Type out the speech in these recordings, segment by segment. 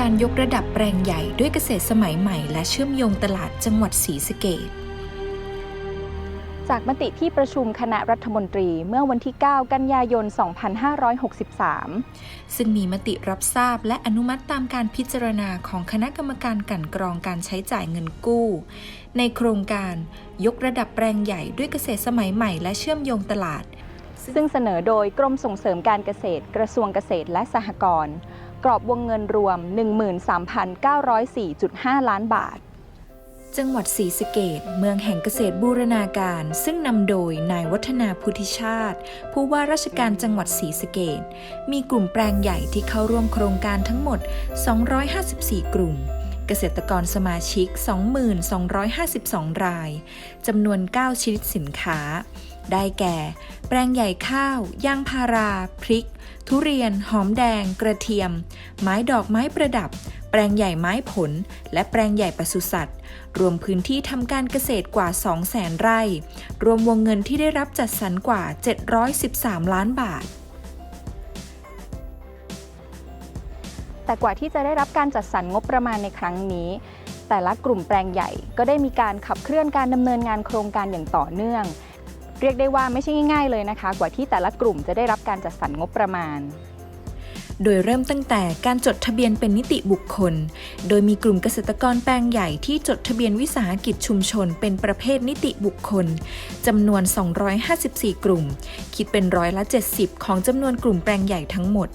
การยกระดับแปลงใหญ่ด้วยเกษตรสมัยใหม่ และเชื่อมโยงตลาดจังหวัดศรีสะเกษจากมติที่ประชุมคณะรัฐมนตรีเมื่อวันที่ 9 กันยายน 2563 ซึ่งมีมติรับทราบและอนุมัติตามการพิจารณาของคณะกรรมการกลันกรองการใช้จ่ายเงินกู้ ในโครงการยกระดับแปลงใหญ่ด้วยเกษตรสมัยใหม่และเชื่อมโยงตลาด ซึ่งเสนอโดยกรมส่งเสริมการเกษตรกระทรวงเกษตรและสหกรณ์ก รอบวงเงินรวม 13,904.5 ล้านบาท จังหวัดศรีสะเกดเมืองแห่งเกษตรบูรณาการ ซึ่งนำโดยนายวัฒนาพุทธิชาติ ผู้ว่าราชการจังหวัดศรีสะเกดมีกลุ่มแปลงใหญ่ที่เข้าร่วมโครงการทั้งหมด 254 กลุ่มเกษตรกรสมาชิก 2252 ราย จำนวน 9 ชนิดสินค้า ได้แก่ แปลงใหญ่ข้าว ยางพารา พริก ทุเรียน หอมแดง กระเทียม ไม้ดอกไม้ประดับ แปลงใหญ่ไม้ผล และแปลงใหญ่ปศุสัตว์ รวมพื้นที่ทำการเกษตรกว่า 200,000 ไร่ รวมวงเงินที่ได้รับจัดสรรกว่า 713 ล้านบาทแต่กว่าที่จะได้รับการจัดสรรงบประมาณในครั้งนี้ แต่ละกลุ่มแปลงใหญ่ก็ได้มีการขับเคลื่อนการดำเนินงานโครงการอย่างต่อเนื่อง เรียกได้ว่าไม่ใช่ง่าย ๆ เลยนะคะ กว่าที่แต่ละกลุ่มจะได้รับการจัดสรรงบประมาณ โดยเริ่มตั้งแต่การจดทะเบียนเป็นนิติบุคคล โดยมีกลุ่มเกษตรกรแปลงใหญ่ที่จดทะเบียนวิสาหกิจชุมชน เป็นประเภทนิติบุคคลจำนวน 254 กลุ่ม คิดเป็นร้อยละ 70 ของจำนวนกลุ่มแปลงใหญ่ทั้งหมด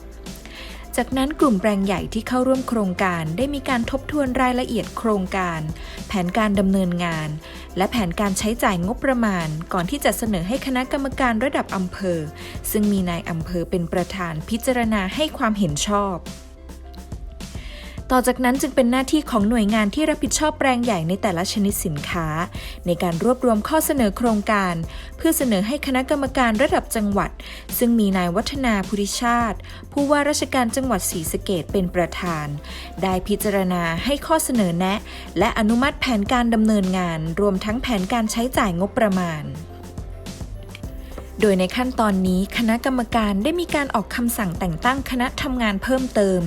จากนั้นกลุ่มแปลงใหญ่ที่เข้าร่วมโครงการได้มีการทบทวนรายละเอียดโครงการ แผนการดำเนินงาน และแผนการใช้จ่ายงบประมาณ ก่อนที่จะเสนอให้คณะกรรมการระดับอำเภอ ซึ่งมีนายอำเภอเป็นประธานพิจารณาให้ความเห็นชอบ ต่อจากนั้นจึงเป็นหน้าที่ของหน่วยงานที่รับผิดชอบแปลงใหญ่ในแต่ละชนิดสินค้า ในการรวบรวมข้อเสนอโครงการ เพื่อเสนอให้คณะกรรมการระดับจังหวัด ซึ่งมีนายวัฒนาพุทธิชาติ ผู้ว่าราชการจังหวัดศรีสะเกดเป็นประธาน ได้พิจารณาให้ข้อเสนอแนะ และอนุมัติแผนการดำเนินงาน รวมทั้งแผนการใช้จ่ายงบประมาณ โดยในขั้นตอนนี้คณะกรรมการได้มีการออกคำสั่งแต่งตั้งคณะทำงานเพิ่มเติม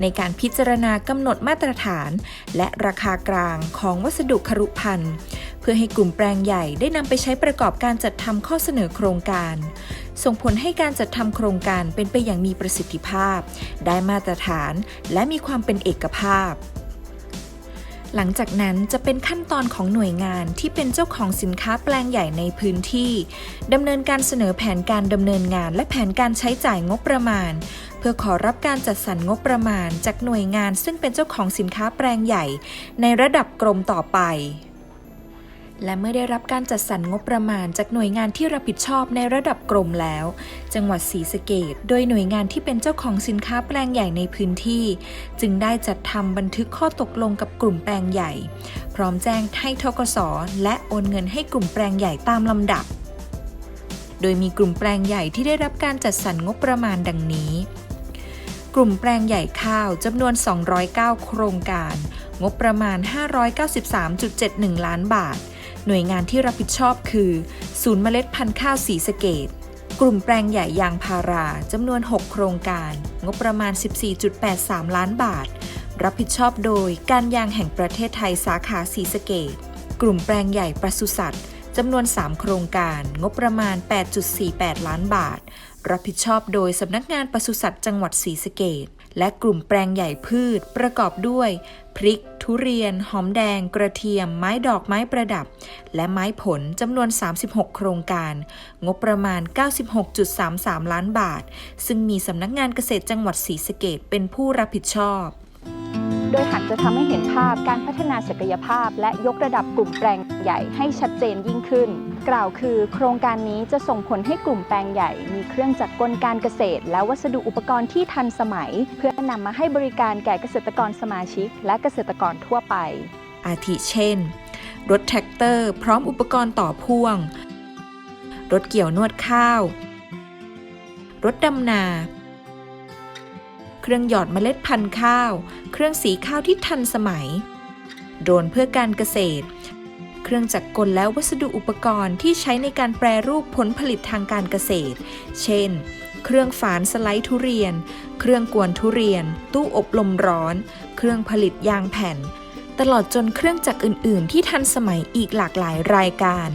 ในการพิจารณากำหนดมาตรฐาน และราคากลางของวัสดุครุภัณฑ์ เพื่อให้กลุ่มแปลงใหญ่ได้นำไปใช้ประกอบการจัดทำข้อเสนอโครงการ ส่งผลให้การจัดทำโครงการเป็นไปอย่างมีประสิทธิภาพ ได้มาตรฐาน และมีความเป็นเอกภาพ หลังจากนั้นจะเป็นขั้นตอนของหน่วยงานที่เป็นเจ้าของสินค้าแปลงใหญ่ในพื้นที่ดำเนินการเสนอแผนการดำเนินงานและแผนการใช้จ่ายงบประมาณ เพื่อขอรับการจัดสรรงบประมาณจากหน่วยงานซึ่งเป็นเจ้าของสินค้าแปลงใหญ่ ในระดับกรมต่อไป และเมื่อได้รับการจัดสรรงบประมาณจากหน่วยงานที่รับผิดชอบในระดับกรมแล้ว จังหวัดศรีสะเกดโดยหน่วยงานที่เป็นเจ้าของสินค้าแปลงใหญ่ในพื้นที่ จึงได้จัดทำบันทึกข้อตกลงกับกลุ่มแปลงใหญ่ พร้อมแจ้งให้ทกสและโอนเงินให้กลุ่มแปลงใหญ่ตามลำดับ โดยมีกลุ่มแปลงใหญ่ที่ได้รับการจัดสรรงบประมาณดังนี้ กลุ่มแปลงใหญ่ข้าวจำนวน 209 โครงการ งบประมาณ 593.71 ล้านบาท หน่วยงานที่รับผิดชอบคือ ศูนย์เมล็ดพันธุ์ข้าวสีสเกต กลุ่มแปลงใหญ่ยางพาราจำนวน 6 โครงการ งบประมาณ 14.83 ล้านบาท รับผิดชอบโดยการยางแห่งประเทศไทยสาขาสีสเกต กลุ่มแปลงใหญ่ปศุสัตว์ จำนวน 3 โครงการ งบประมาณ 8.48 ล้านบาท รับผิดชอบโดยสำนักงานปศุสัตว์จังหวัดศรีสะเกดและกลุ่มแปลงใหญ่พืชประกอบด้วย พริก ทุเรียน หอมแดง กระเทียม ไม้ดอกไม้ประดับ และไม้ผลจำนวน 36 โครงการ งบประมาณ 96.33 ล้านบาท ซึ่งมีสำนักงานเกษตรจังหวัดศรีสะเกดเป็นผู้รับผิดชอบโดยหากจะทำให้เห็นภาพการพัฒนาศักยภาพ และยกระดับกลุ่มแปลง ใหญ่ให้ชัดเจนยิ่งขึ้น กล่าวคือ โครงการนี้จะส่งผลให้กลุ่มแปลงใหญ่ มีเครื่องจักรกลการเกษตร และวัสดุอุปกรณ์ที่ทันสมัย เพื่อนำมาให้บริการแก่เกษตรกรสมาชิก และเกษตรกรทั่วไป อาทิเช่น รถแท็กเตอร์ พร้อมอุปกรณ์ต่อพ่วง รถเกี่ยวนวดข้าว รถดำนาเครื่องหยอดเมล็ดพันธุ์ข้าว เครื่องสีข้าวที่ทันสมัย โดรนเพื่อการเกษตร เครื่องจักรกลและวัสดุอุปกรณ์ที่ใช้ในการแปรรูปผลผลิตทางการเกษตร เช่น เครื่องฝานสไลด์ทุเรียน เครื่องกวนทุเรียน ตู้อบลมร้อน เครื่องผลิตยางแผ่น ตลอดจนเครื่องจักรอื่น ๆ ที่ทันสมัยอีกหลากหลายรายการ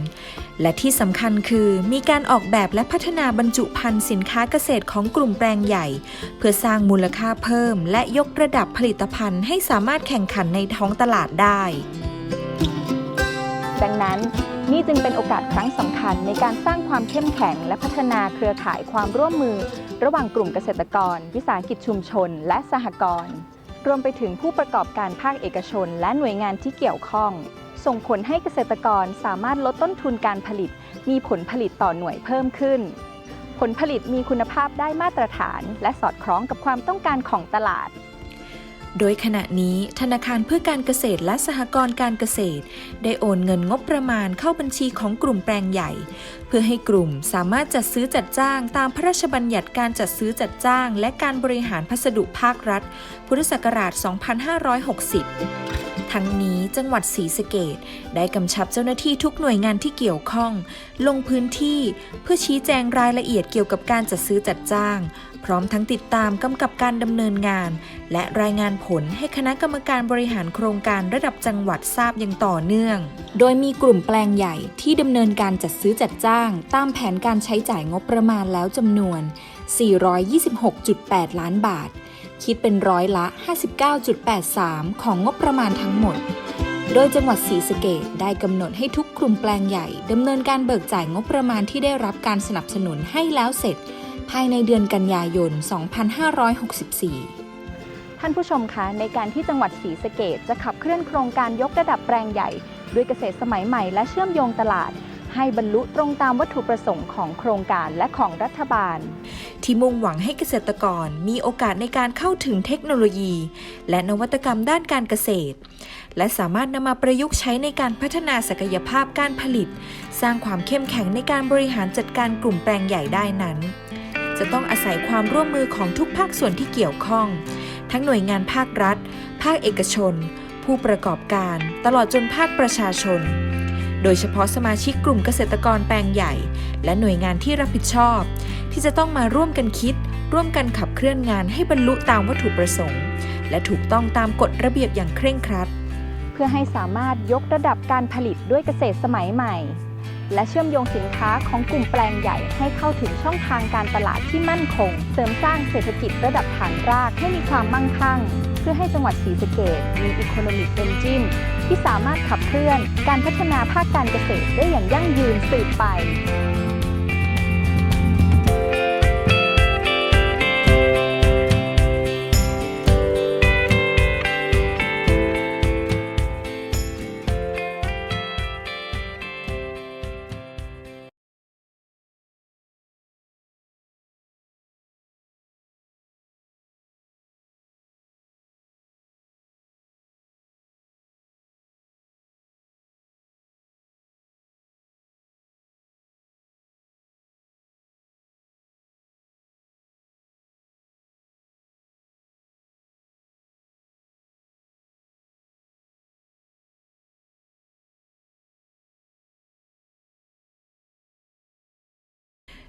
และที่สำคัญคือมีการออกแบบและพัฒนาบรรจุภัณฑ์สินค้าเกษตรของกลุ่มแปลงใหญ่ เพื่อสร้างมูลค่าเพิ่ม และยกระดับผลิตภัณฑ์ให้สามารถแข่งขันในท้องตลาดได้ ดังนั้น นี่จึงเป็นโอกาสครั้งสำคัญในการสร้างความเข้มแข็ง และพัฒนาเครือข่ายความร่วมมือ ระหว่างกลุ่มเกษตรกร วิสาหกิจชุมชน และสหกรณ์รวมไปถึงผู้ประกอบการภาคเอกชน และหน่วยงานที่เกี่ยวข้อง ส่งผลให้เกษตรกรสามารถลดต้นทุนการผลิต มีผลผลิตต่อหน่วยเพิ่มขึ้น ผลผลิตมีคุณภาพได้มาตรฐาน และสอดคล้องกับความต้องการของตลาด โดยขณะนี้ธนาคารเพื่อการเกษตรและสหกรณ์การเกษตร ได้โอนเงินงบประมาณเข้าบัญชีของกลุ่มแปลงใหญ่ เพื่อให้กลุ่มสามารถจัดซื้อจัดจ้าง ตามพระราชบัญญัติการจัดซื้อจัดจ้าง และการบริหารพัสดุภาครัฐ พุทธศักราช 2560 ทั้งนี้จังหวัดศรีสะเกดได้กำชับเจ้าหน้าที่ทุกหน่วยงานที่เกี่ยวข้อง ลงพื้นที่เพื่อชี้แจงรายละเอียดเกี่ยวกับการจัดซื้อจัดจ้าง พร้อมทั้งติดตามกำกับการดำเนินงาน และรายงานผลให้คณะกรรมการบริหารโครงการระดับจังหวัดทราบอย่างต่อเนื่อง โดยมีกลุ่มแปลงใหญ่ที่ดำเนินการจัดซื้อจัดจ้าง ตามแผนการใช้จ่ายงบประมาณแล้วจำนวน 426.8 ล้านบาท คิดเป็นร้อยละ 59.83 ของงบประมาณทั้งหมด โดยจังหวัดศรีสะเกดได้กำหนดให้ทุกกลุ่มแปลงใหญ่ดำเนินการเบิกจ่ายงบประมาณที่ได้รับการสนับสนุนให้แล้วเสร็จ ภายในเดือนกันยายน 2564ท่านผู้ชมคะในการที่จังหวัดศรีสะเกดจะขับเคลื่อนโครงการยกระดับแปลงใหญ่ ด้วยเกษตรสมัยใหม่และเชื่อมโยงตลาด ให้บรรลุตรงตามวัตถุประสงค์ของโครงการและของรัฐบาล ที่มุ่งหวังให้เกษตรกรมีโอกาสในการเข้าถึงเทคโนโลยี และนวัตกรรมด้านการเกษตร และสามารถนำมาประยุกต์ใช้ในการพัฒนาศักยภาพการผลิต สร้างความเข้มแข็งในการบริหารจัดการกลุ่มแปลงใหญ่ได้นั้น จะต้องอาศัยความร่วมมือของทุกภาคส่วนที่เกี่ยวข้อง ทั้งหน่วยงานภาครัฐ ภาคเอกชน ผู้ประกอบการ ตลอดจนภาคประชาชน โดยเฉพาะสมาชิกกลุ่มเกษตรกรแปลงใหญ่ และหน่วยงานที่รับผิดชอบ ที่จะต้องมาร่วมกันคิด ร่วมกันขับเคลื่อนงานให้บรรลุตามวัตถุประสงค์ และถูกต้องตามกฎระเบียบอย่างเคร่งครัด เพื่อให้สามารถยกระดับการผลิตด้วยเกษตรสมัยใหม่ และเชื่อมโยงสินค้าของกลุ่มแปลงใหญ่ให้เข้าถึงช่องทางการตลาดที่มั่นคง เสริมสร้างเศรษฐกิจระดับฐานรากให้มีความมั่งคั่ง เพื่อให้จังหวัดศรีสะเกดมี Economic Engine ที่สามารถขับเคลื่อนการพัฒนาภาคการเกษตรได้อย่างยั่งยืนสืบไป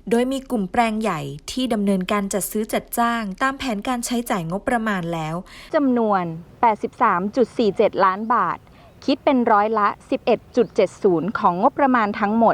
โดยมีกลุ่มแปลงใหญ่ที่ดำเนินการจัดซื้อจัดจ้าง ตามแผนการใช้จ่ายงบประมาณแล้วจำนวน 83.47 ล้านบาท คิดเป็นร้อยละ 11.70 ของงบประมาณทั้งหมด